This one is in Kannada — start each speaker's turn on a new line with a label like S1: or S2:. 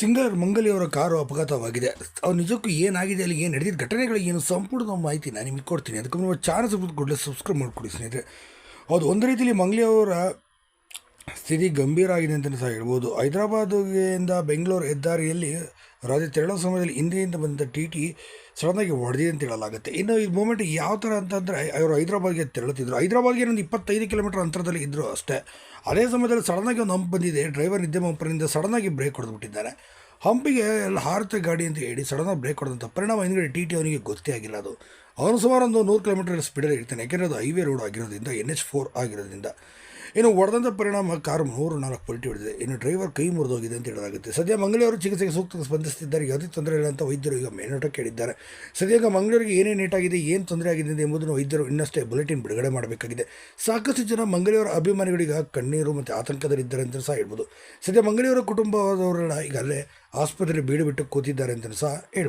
S1: Singer ಮಂಗಲಿಯವರ car ಅಪಘಾತವಾಗಿದೆ. ಅವ್ರು ನಿಜಕ್ಕೂ ಏನಾಗಿದೆ ಅಲ್ಲಿ ಏನು ನಡೆದಿದ್ದ ಘಟನೆಗಳು ಏನು ಸಂಪೂರ್ಣ ಮಾಹಿತಿ ನಾನು ನಿಮಗೆ ಕೊಡ್ತೀನಿ. ಅದಕ್ಕೆ ಚಾನಲ್ ಕೂಡಲೇ ಸಬ್ಸ್ಕ್ರೈಬ್ ಮಾಡಿಕೊಡಿ ಸ್ನೇಹಿತರೆ. ಹೌದು, ಒಂದು ರೀತಿಯಲ್ಲಿ ಮಂಗಲಿಯವರ ಸ್ಥಿತಿ ಗಂಭೀರ ಆಗಿದೆ ಅಂತಲೇ ಸಹ ಹೇಳ್ಬೋದು. ಹೈದರಾಬಾದ್ಗೆಯಿಂದ ಬೆಂಗಳೂರು ಹೆದ್ದಾರಿಯಲ್ಲಿ ರಾಜ್ಯ ತೆರಳೋ ಸಮಯದಲ್ಲಿ ಹಿಂದೆಯಿಂದ ಬಂದ ಟಿ ಟಿ ಸಡನ್ನಾಗಿ ಹೊಡೆದಿದೆ ಅಂತ ಹೇಳಲಾಗುತ್ತೆ. ಇನ್ನು ಈ ಮೂಮೆಂಟ್ ಯಾವ ಥರ ಅಂತಂದರೆ ಅವರು ಹೈದರಾಬಾದ್ಗೆ ತೆರಳುತ್ತಿದ್ದರು ಹೈದರಾಬಾದ್ಗೆ ಒಂದು ಇಪ್ಪತ್ತೈದು ಕಿಲೋಮೀಟರ್ ಅಂತರದಲ್ಲಿ ಇದ್ದರು ಅಷ್ಟೇ. ಅದೇ ಸಮಯದಲ್ಲಿ ಸಡನ್ನಾಗಿ ಒಂದು ಹಂಪ್ ಬಂದಿದೆ. ಡ್ರೈವರ್ ನಿದ್ದೆ ಮಂಪರಿಂದ ಸಡನ್ನಾಗಿ ಬ್ರೇಕ್ ಹೊಡೆದ್ಬಿಟ್ಟಿದ್ದಾರೆ. ಹಂಪಿಗೆ ಎಲ್ಲ ಹಾರುತ್ತೆ ಗಾಡಿ ಅಂತ ಹೇಳಿ ಸಡನ್ನಾಗಿ ಬ್ರೇಕ್ ಹೊಡೆದಂಥ ಪರಿಣಾಮ ಹಿಂದ್ಗಡೆ ಟಿ ಟಿ ಅವನಿಗೆ ಗೊತ್ತೇ ಆಗಿಲ್ಲ ಅದು. ಅವನು ಸುಮಾರು ಒಂದು ನೂರು ಕಿಲೋಮೀಟರ್ ಸ್ಪೀಡಲ್ಲಿ ಇರ್ತಾನೆ. ಯಾಕೆಂದರೆ ಅದು ಹೈವೇ ರೋಡ್ ಆಗಿರೋದ್ರಿಂದ ಎನ್ ಎಚ್ ಫೋರ್ ಆಗಿರೋದ್ರಿಂದ. ಇನ್ನು ಹೊಡೆದಂಥ ಪರಿಣಾಮ ಕಾರು ಮೂರು ನಾಲ್ಕು ಪಲ್ಟಿ ಹೊಡೆದಿದೆ. ಇನ್ನು ಡ್ರೈವರ್ ಕೈ ಮುರಿದೋಗಿದೆ ಅಂತ ಹೇಳಲಾಗುತ್ತೆ. ಸದ್ಯ ಮಂಗಳೂರು ಚಿಕಿತ್ಸೆಗೆ ಸೂಕ್ತ ಸ್ಪಂದಿಸುತ್ತಿದ್ದಾರೆ ಯಾವುದೇ ತೊಂದರೆ ಇಲ್ಲ ಅಂತ ವೈದ್ಯರು ಈಗ ಮೇಲ್ನೋಟಕ್ಕೆ ಹೇಳಿದ್ದಾರೆ. ಸದ್ಯ ಈಗ ಮಂಗಳೂರಿಗೆ ಏನೇನು ನೀಟಾಗಿದೆ, ಏನು ತೊಂದರೆ ಆಗಿದೆ ಎಂಬುದನ್ನು ವೈದ್ಯರು ಇನ್ನಷ್ಟೇ ಬುಲೆಟಿನ್ ಬಿಡುಗಡೆ ಮಾಡಬೇಕಾಗಿದೆ. ಸಾಕಷ್ಟು ಜನ ಮಂಗಳೂರ ಅಭಿಮಾನಿಗಳಿಗೆ ಕಣ್ಣೀರು ಮತ್ತು ಆತಂಕದಲ್ಲಿದ್ದಾರೆ ಅಂತ ಸಹ ಹೇಳ್ಬೋದು. ಸದ್ಯ ಮಂಗಳೂರ ಕುಟುಂಬದವರೆಲ್ಲ ಈಗ ಅಲ್ಲೇ ಆಸ್ಪತ್ರೆ ಬೀಡು ಬಿಟ್ಟು ಕೂತಿದ್ದಾರೆ ಅಂತ ಸಹ ಹೇಳ್ಬೋದು.